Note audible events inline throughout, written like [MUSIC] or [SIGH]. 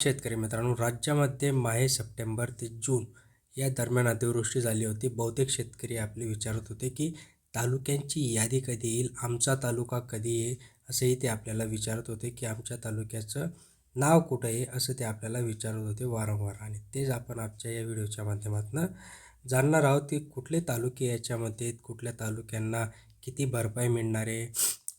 शेतकरी मित्रांनो राज्यामध्ये माहे सप्टेंबर ते जून या दरम्यान अतिवृष्टी झाली होती. बहुतेक शेतकरी आपले विचारत होते की तालुक्यांची यादी कधी येईल? आमचा तालुका कधी येईल असंही ते आपल्याला विचारत होते की आमच्या तालुक्याचं नाव कुठं आहे? असं ते आपल्याला विचारत होते वारंवार. आणि तेच आपण आजच्या या व्हिडिओच्या माध्यमातून जाणणार आहोत की कुठले तालुके याच्यामध्ये आहेत? कुठल्या तालुक्यांना किती भरपाई मिळणार आहे?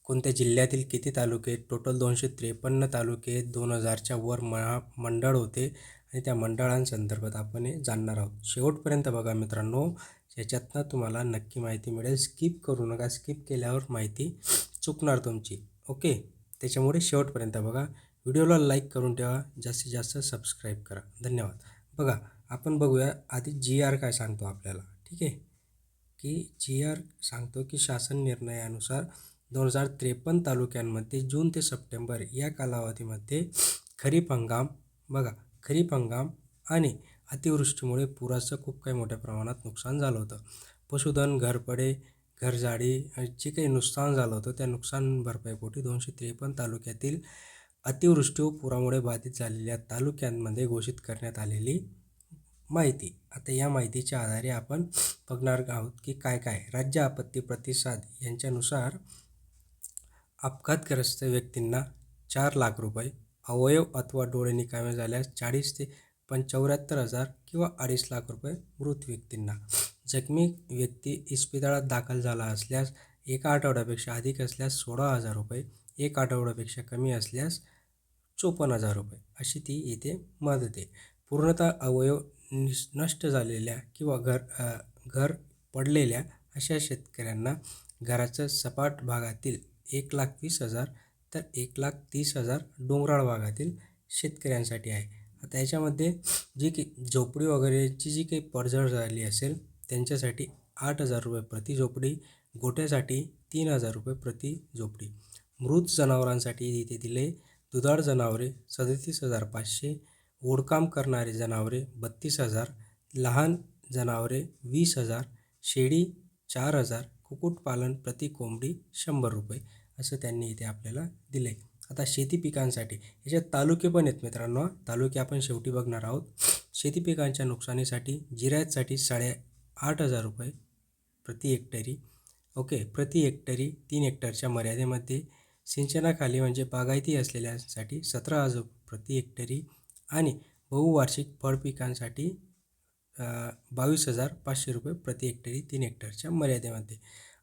कोणत्या जिल्ह्यातील किती तालुके टोटल दोनशे त्रेपन्न तालुके दोन हजारच्या वर महा मंडळ होते आणि त्या मंडळांसंदर्भात आपण हे जाणणार आहोत. शेवटपर्यंत बघा मित्रांनो याच्यातनं तुम्हाला नक्की माहिती मिळेल. स्किप करू नका. स्किप केल्यावर माहिती चुकणार तुमची. ओके त्याच्यामुळे शेवटपर्यंत बघा. व्हिडिओला लाईक करून ठेवा. जास्तीत जास्त सबस्क्राईब करा. धन्यवाद. बघा आपण बघूया आधी जी आर काय सांगतो आपल्याला. ठीक आहे? की जी आर सांगतो की शासन निर्णयानुसार दोन हजार त्रेपन्न तालुक्यांमध्ये जून ते सप्टेंबर या कालावधीमध्ये खरीप हंगाम बघा खरीप हंगाम आणि अतिवृष्टीमुळे पुराचं खूप काही मोठ्या प्रमाणात नुकसान झालं होतं. पशुधन घरपडे घरजाडी जे काही नुकसान झालं होतं त्या नुकसान भरपाईपोटी दोनशे त्रेपन्न तालुक्यातील अतिवृष्टी व पुरामुळे बाधित झालेल्या तालुक्यांमध्ये घोषित करण्यात आलेली माहिती. आता या माहितीच्या आधारे आपण बघणार आहोत की काय काय राज्य आपत्ती प्रतिसाद यांच्यानुसार अपघातग्रस्त व्यक्तींना चार लाख रुपये अवयव अथवा डोळे निकामी झाल्यास चाळीस ते पंच्याहत्तर हजार किंवा अडीच लाख रुपये मृत व्यक्तींना. जखमी व्यक्ती इस्पितळात दाखल झाला असल्यास एका आठवड्यापेक्षा अधिक असल्यास सोळा हजार रुपये एक आठवड्यापेक्षा कमी असल्यास चोपन्न हजार रुपये अशी ती इथे मदत आहे पूर्णतः अवयव नष्ट झालेल्या किंवा घर घर पडलेल्या अशा शेतकऱ्यांना घराच्या सपाट भागातील एक लाख वीस हजार तर एक लाख तीस हजार डोंगराळ भागातील शेतकऱ्यांसाठी आहे. आता याच्यामध्ये जी काही झोपडी वगैरेची जी काही पडझड झाली असेल त्यांच्यासाठी आठ हजार रुपये प्रति झोपडी गोट्यासाठी तीन हजार रुपये प्रति झोपडी. मृत जनावरांसाठी इथे दिले दुधाळ जनावरे सदतीस हजार पाचशे ओढकाम करणारे जनावरे बत्तीस हजार लहान जनावरे वीस हजार शेळी चार हजार कुक्कुटपालन प्रति कोंबडी शंभर रुपये असं त्यांनी इथे आपल्याला दिलं आहे आता शेती पिकांसाठी याच्यात तालुके पण आहेत मित्रांनो. तालुके आपण शेवटी बघणार आहोत. शेती पिकांच्या नुकसानीसाठी जिरायतसाठी साडे आठ हजार रुपये प्रति हेक्टरी. ओके प्रति हेक्टरी तीन हेक्टरच्या मर्यादेमध्ये. सिंचनाखाली म्हणजे बागायती असलेल्यांसाठी सतरा हजार प्रति हेक्टरी. आणि बहुवार्षिक फळ पिकांसाठी बावीस हजार पाचशे रुपये प्रति हेक्टरी तीन हेक्टरच्या मर्यादेमध्ये.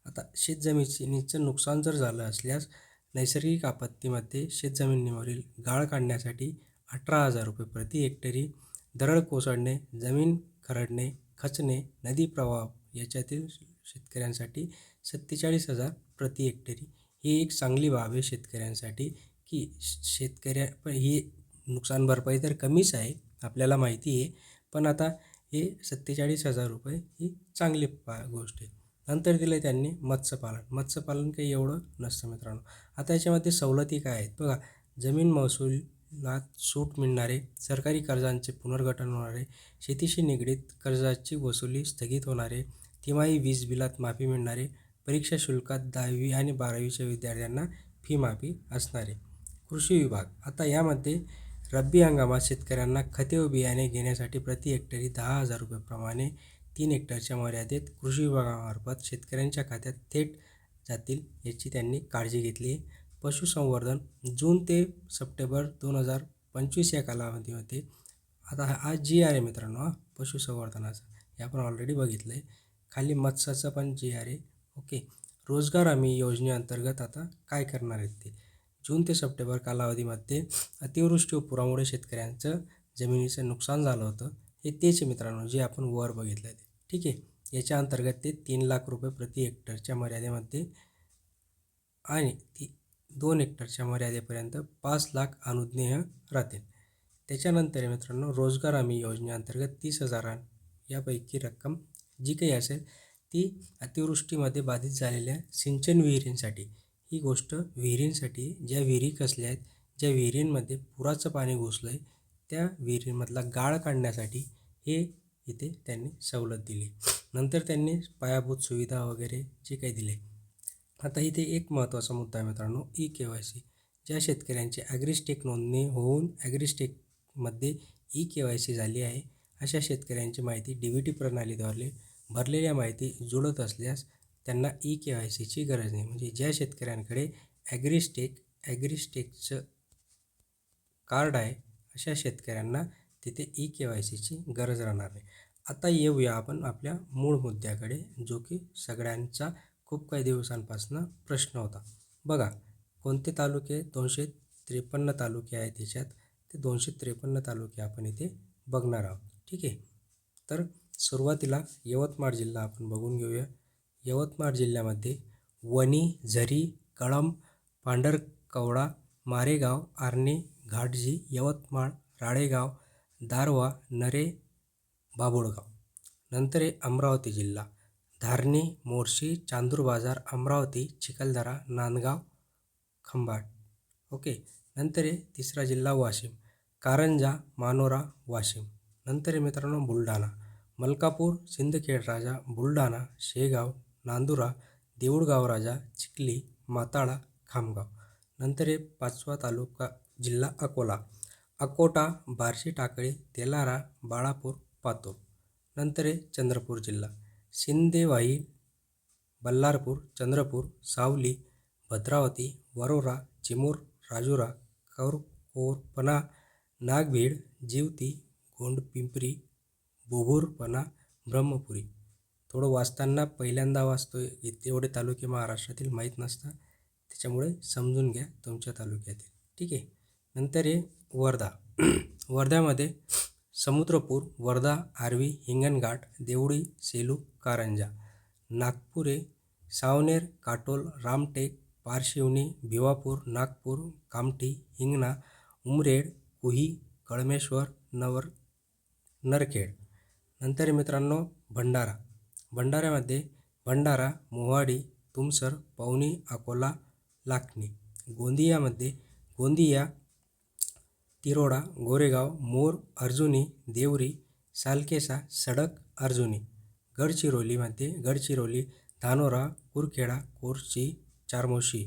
आता शेतजमिनीचं नुकसान जर झालं असल्यास नैसर्गिक आपत्तीमध्ये शेतजमिनीवरील गाळ काढण्यासाठी अठरा हजार रुपये प्रति हेक्टरी दरड कोसळणे जमीन खरडणे खचणे नदी प्रवाह याच्यातील शेतकऱ्यांसाठी सत्तेचाळीस हजार प्रति हेक्टरी. ही एक चांगली बाब आहे शेतकऱ्यांसाठी की शेतकऱ्या पण ही नुकसान भरपाई तर कमीच आहे आपल्याला माहिती आहे. पण आता हे सत्तेचाळीस हजार रुपये ही चांगली पा गोष्ट आहे. नंतर दिलं त्यांनी मत्स्यपालन. मत्स्यपालन काही एवढं नसतं मित्रांनो. आता याच्यामध्ये सवलती काय आहेत? बघा जमीन महसुलात सूट मिळणारे सरकारी कर्जांचे पुनर्गठन होणारे शेतीशी निगडीत कर्जाची वसुली स्थगित होणारे तिमाही वीज बिलात माफी मिळणारे परीक्षा शुल्कात दहावी आणि बारावीच्या विद्यार्थ्यांना फी माफी असणारे. कृषी विभाग. आता यामध्ये रब्बी हंगामात शेतकऱ्यांना खते व बियाणे घेण्यासाठी प्रति हेक्टरी दहा हजार रुपयेप्रमाणे तीन हेक्टरच्या मर्यादेत कृषी विभागामार्फत शेतकऱ्यांच्या खात्यात थेट जातील याची त्यांनी काळजी घेतली पशुसंवर्धन जून ते सप्टेंबर दोन हजार पंचवीस या कालावधीमध्ये आता हा जी आर आहे मित्रांनो हा पशुसंवर्धनाचा हे आपण ऑलरेडी बघितलं आहे खाली मत्स्याचं पण जी आर आहे ओके. रोजगार हमी योजनेअंतर्गत आता काय करणार आहेत ते? जून ते सप्टेंबर कालावधीमध्ये अतिवृष्टी व पुरामुळे शेतकऱ्यांचं जमिनीचं नुकसान झालं होतं हे तेच मित्रांनो जे आपण वर बघितलं आहे ते. ठीक आहे? याच्या अंतर्गत ते तीन लाख रुपये प्रति हेक्टरच्या मर्यादेमध्ये आणि ती दोन हेक्टरच्या मर्यादेपर्यंत पाच लाख अनुज्ञेय राहतील. त्याच्यानंतर मित्रांनो रोजगार हमी योजनेअंतर्गत तीस हजार यापैकी रक्कम जी काही असेल ती अतिवृष्टीमध्ये बाधित झालेल्या सिंचन विहिरींसाठी ही गोष्ट विहिरींसाठी ज्या विहिरी कसल्या आहेत ज्या विहिरींमध्ये पुराचं पाणी घुसलं आहे त्या विहिरींमधला गाळ काढण्यासाठी हे इथे त्यांनी सवलत दिली. नंतर त्यांनी पायाभूत सुविधा वगैरे जे काही दिले. आता इथे एक महत्त्वाचा मुद्दा आहे मित्रांनो ई के वाय सी. ज्या शेतकऱ्यांची ॲग्रिस्टेक नोंदणी होऊन ॲग्रिस्टेकमध्ये ई के वाय सी झाली आहे अशा शेतकऱ्यांची माहिती डी व्ही टी प्रणालीद्वारे भरलेल्या माहिती जुळत असल्यास त्यांना ई के वाय सीची गरज नाही. म्हणजे ज्या शेतकऱ्यांकडे ॲग्रिस्टेक ॲग्रिस्टेकचं कार्ड आहे अशा शेतकऱ्यांना तिथे ई के वाय सीची गरज राहणार नाही. आता येऊया आपण आपल्या मूळ मुद्द्याकडे जो की सगळ्यांचा खूप काही दिवसांपासून प्रश्न होता. बघा कोणते तालुके दोनशे त्रेपन्न तालुके आहेत त्याच्यात ते दोनशे त्रेपन्न तालुके आपण इथे बघणार आहोत. ठीक आहे? तर सुरुवातीला यवतमाळ जिल्हा आपण बघून घेऊया. यवतमाळ जिल्ह्यामध्ये वणी झरी कळंब पांढरकवडा मारेगाव आर्णे घाटजी यवतमाळ राळेगाव दारवा नरे बाभुळगाव. नंतर आहे अमरावती जिल्हा. धारणी मोर्शी चांदूर बाजार अमरावती चिखलदरा नांदगाव खंबाट ओके. नंतर आहे तिसरा जिल्हा वाशिम. कारंजा मानोरा वाशिम. नंतर आहे मित्रांनो बुलढाणा. मलकापूर सिंदखेड राजा बुलढाणा शेगाव नांदुरा देऊळगाव राजा चिखली माताळा खामगाव. नंतर हे पाचवा तालुका जिल्हा अकोला. अकोटा बार्शी टाकळी तेलारा बाळापूर पातूर. नंतर आहे चंद्रपूर जिल्हा. सिंदेवाही बल्लारपूर चंद्रपूर सावली भद्रावती वरोरा चिमूर राजुरा कौर कोरपणा नागभीड जिवती गोंडपिंपरी बोभूरपणा ब्रह्मपुरी. थोडं वाचताना पहिल्यांदा वाचतो आहे एवढे तालुके महाराष्ट्रातील माहीत नसतात त्याच्यामुळे समजून घ्या तुमच्या तालुक्यातील. ठीक आहे? नंतर आहे वर्धा. [CLEARS THROAT] वर्ध्यामध्ये समुद्रपूर वर्धा आर्वी हिंगणघाट देवळी सेलू कारंजा नागपूर आहे सावनेर काटोल रामटेक पारशिवनी भिवापूर नागपूर कामठी हिंगणा उमरेड कुही कळमेश्वर नवर नरखेड. नंतर मित्रांनो भंडारा. भंडाऱ्यामध्ये भंडारा मोहाडी तुमसर पवनी अकोला लाखनी गोंदियामध्ये गोंदिया तिरोडा गोरेगाव मोर अर्जुनी देवरी सालकेसा सडक अर्जुनी गडचिरोलीमध्ये गडचिरोली धानोरा कुरखेडा कोरची चारमोशी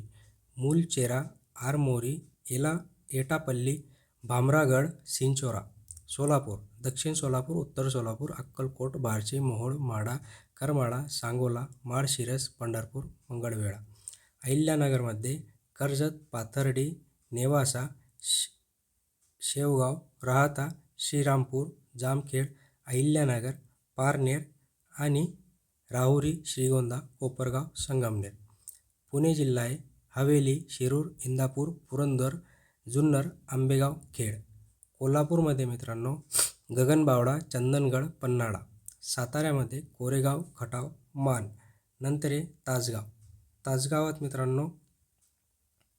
मूलचेरा आरमोरी एला एटापल्ली भामरागड सिंचोरा सोलापूर दक्षिण सोलापूर उत्तर सोलापूर अक्कलकोट बार्शी मोहोळ माडा करमाळा सांगोला माळशिरस पंढरपूर मंगळवेढा. अहिल्यानगरमध्ये कर्जत पाथर्डी नेवासा श शेवगाव राहता श्रीरामपूर जामखेड अहिल्यानगर पारनेर आणि राहुरी श्रीगोंदा कोपरगाव संगमनेर. पुणे जिल्हा आहे हवेली शिरूर इंदापूर पुरंदर जुन्नर आंबेगाव खेड. कोल्हापूरमध्ये मित्रांनो गगनबावडा चंदनगड पन्हाळा. साताऱ्यामध्ये कोरेगाव खटाव मान नंतर आहे तासगाव. तासगावात मित्रांनो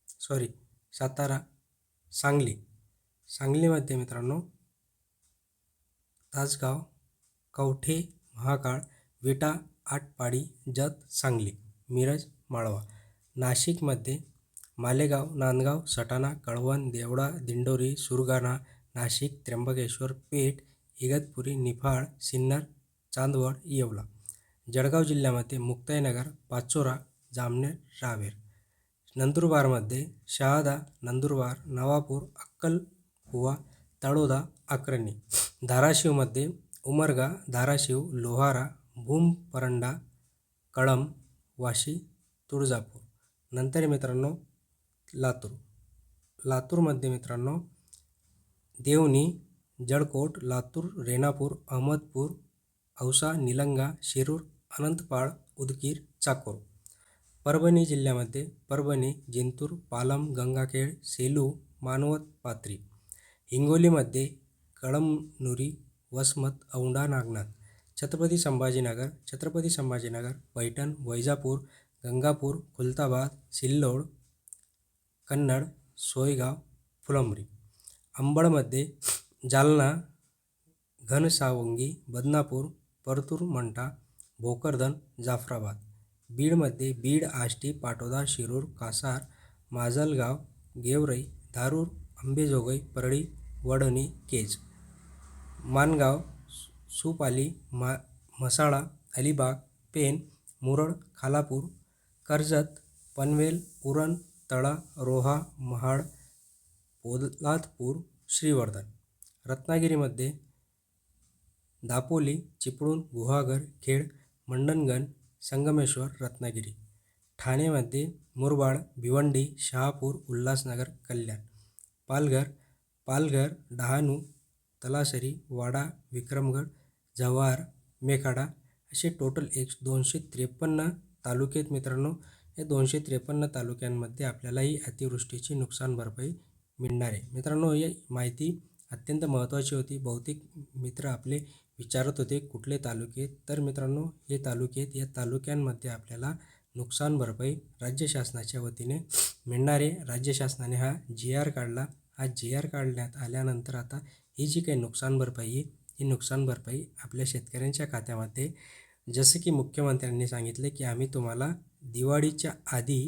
सॉरी सातारा सांगली. सांगलीमध्ये मित्रांनो तासगाव कवठे महाकाळ विटा आटपाडी जत सांगली मिरज माळवा. नाशिकमध्ये मालेगाव नांदगाव सटाणा कळवण देवडा दिंडोरी सुरगाणा नाशिक त्र्यंबकेश्वर पेठ इगतपुरी निफाड सिन्नर चांदवड येवला. जळगाव जिल्ह्यामध्ये मुक्ताईनगर पाचोरा जामनेर रावेर. नंदुरबारमध्ये शहादा नंदुरबार नवापूर अक्कलकुवा तळोदा अक्राणी धाराशिवमध्ये उमरगा धाराशिव लोहारा भूम परंडा कळंब वाशी तुळजापूर. नंतर मित्रांनो लातूर. लातूरमध्ये मित्रांनो देवणी जळकोट लातूर रेणापूर अहमदपूर औसा निलंगा शिरूर अनंतपाळ उदगीर चाकोर. परभणी जिल्ह्यामध्ये परभणी जिंतूर पालम गंगाखेड सेलू मानवत पात्री हिंगोलीमध्ये कळमनुरी वसमत औंढा नागनाथ. छत्रपती संभाजीनगर छत्रपती संभाजीनगर पैठण वैजापूर गंगापूर खुलताबाद सिल्लोड कन्नड सोयगाव फुलंब्री. अंबडमध्ये जालना घनसावंगी बदनापूर परतूर मंठा भोकरदन जाफराबाद. बीडमध्ये बीड आष्टी पाटोदा शिरूर कासार माजलगाव गेवराई धारूर अंबेजोगाई परळी वडणी केज. मानगाव सुपाली मा म्हसाळा अलिबाग पेन मुरड खालापूर कर्जत पनवेल उरण तळा रोहा महाड पोलादपूर श्रीवर्धन. रत्नागिरीमध्ये दापोली चिपळूण गुहागर खेड मंडणगण संगमेश्वर रत्नागिरी. ठाणेमध्ये मुरबाड भिवंडी शहापूर उल्हासनगर कल्याण. पालघर पालघर डहाणू तलासरी वाडा विक्रमगड जव्हार मेखाडा असे टोटल एक दोनशे त्रेपन्न तालुके आहेत मित्रांनो या दोनशे त्रेपन्न तालुक्यांमध्ये आपल्याला ही अतिवृष्टीची नुकसान भरपाई मिळणार आहे. मित्रांनो ही माहिती अत्यंत महत्त्वाची होती. बहुतेक मित्र आपले विचारत होते कुठले तालुके? तर मित्रांनो हे तालुके आहेत. या तालुक्यांमध्ये आपल्याला नुकसान भरपाई राज्य शासनाच्या वतीने मिळणारे राज्य शासनाने हा जी आर काढला. हा जी आर काढण्यात आल्यानंतर आता ही जी काही नुकसान भरपाई आहे ही नुकसान भरपाई आपल्या शेतकऱ्यांच्या खात्यामध्ये जसं की मुख्यमंत्र्यांनी सांगितले की आम्ही तुम्हाला दिवाळीच्या आधी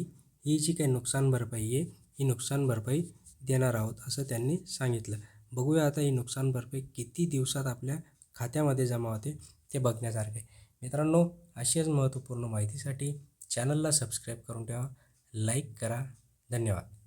ही जी काही नुकसान भरपाई आहे ही नुकसान भरपाई देणार आहोत असं त्यांनी सांगितलं. बघूया आता ही नुकसान भरपाई किती दिवसात आपल्या खात्यामध्ये जमा होते ते बघण्यासारखे मित्रांनो अशीच महत्त्वपूर्ण माहितीसाठी चॅनलला सबस्क्राईब करून ठेवा लाईक करा. धन्यवाद.